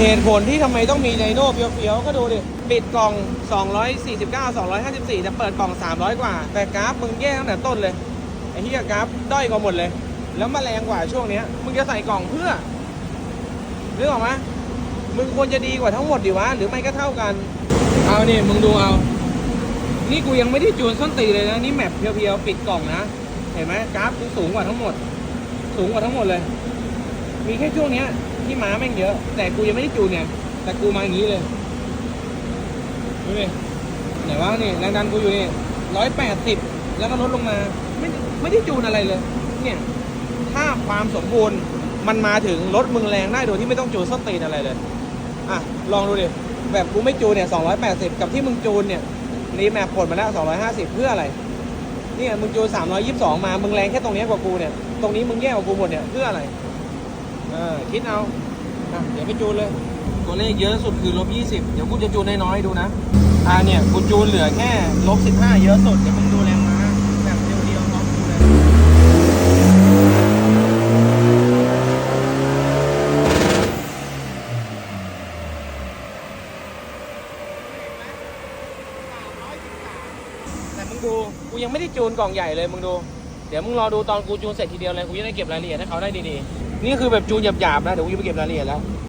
เหตุผลที่ทำไมต้องมีไดโน่เฟี้ยวๆ ก็ดูดิ ปิดกล่อง 249 254 แต่เปิดกล่อง 300 กว่า แต่กราฟมึงแย่ตั้งแต่ต้นเลย ไอ้ที่กราฟด้อยกว่าหมดเลย แล้วมาแรงกว่าช่วงเนี้ยมึงจะใส่กล่องเพื่อนึกออกไหมมึงควรจะดีกว่าทั้งหมดดิวะ หรือไม่ก็เท่ากัน เอานี่มึงดูเอา นี่กูยังไม่ได้จูนส้นตีเลยนะ นี่แมปเพียวๆ ปิดกล่องนะ เห็นไหมกราฟกูสูงกว่าทั้งหมด สูงกว่าทั้งหมดเลย มีแค่ช่วงเนี้ย ที่ม้าแม่งเยอะ แต่กูยังไม่ได้จูนเนี่ยแต่กูมาอย่างนี้เลยดูดิไหนวะนี่แรงดันกูอยู่นี่ร้อยแปดสิบแล้วก็ลดลงมาไม่ไม่ได้จูนอะไรเลย เนี่ยถ้าความสมบูรณ์มันมาถึงรถมึงแรงได้โดยที่ไม่ต้องจูนสตีนอะไรเลยอะลองดูดิแบบกูไม่จูนเนี่ยสองร้อยแปดสิบกับที่มึงจูนเนี่ยรีแมปผลมาแล้วสองร้อยห้าสิบเพื่ออะไรเนี่ยมึงจูนสามร้อยยี่สิบสองมา มึงแรงแค่ตรงนี้กว่ากูเนี่ย ตรงนี้มึงแย่กว่ากูหมดเนี่ยเพื่ออะไร เออคิดเอาอะเดี๋ยวไปจูนเลย ตัวเลขเยอะสุดคือลบยี่สิบเดี๋ยวกูจะจูนน้อยๆดูนะ อ่าเนี่ยกูจูนเหลือแค่ลบสิบห้าเยอะสุด เดี๋ยวมึงดูแรงม้าแบบเดียวๆน้องกูเลยแต่มึงดู กูยังไม่ได้จูนกล่องใหญ่เลยมึงดู เดี๋ยวมึงรอดูตอนกูจูนเสร็จทีเดียวเลย กูจะได้เก็บรายละเอียดให้เขาได้ดีๆ นี่คือแบบจูนหยาบๆนะ เดี๋ยวกูจะไปเก็บรายละเอียดแล้ว